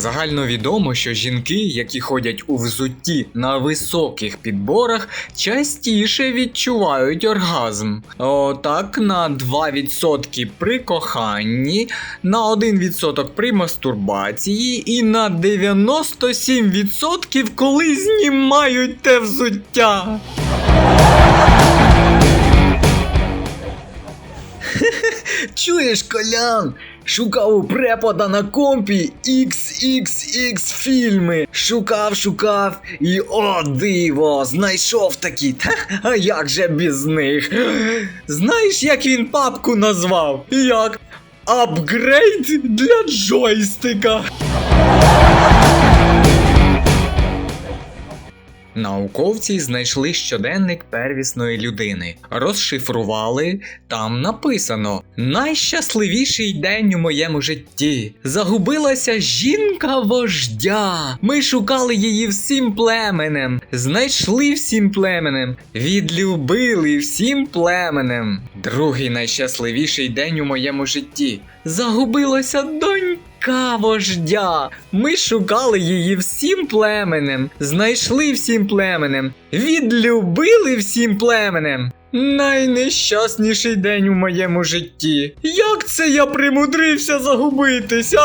загальновідомо, що жінки, які ходять у взутті на високих підборах, частіше відчувають оргазм. Отак, на 2% при коханні, на 1% при мастурбації і на 97% коли знімають те взуття. Чуєш, Колян? Шукав у препода на компі XXX фільми. Шукав, шукав і о диво, знайшов такі. Та, а як же без них? Знаєш, як він папку назвав? Як? Апгрейд для джойстика. Науковці знайшли щоденник первісної людини, розшифрували. Там написано: Найщасливіший день у моєму житті. Загубилася жінка вождя. Ми шукали її всім племенем, знайшли всім племенем, відлюбили всім племенем. Другий найщасливіший день у моєму житті. Загубилася донька вождя. Ми шукали її всім племенем, знайшли всім племенем, відлюбили всім племенем. Найнещасніший день у моєму житті. Як це я примудрився загубитися?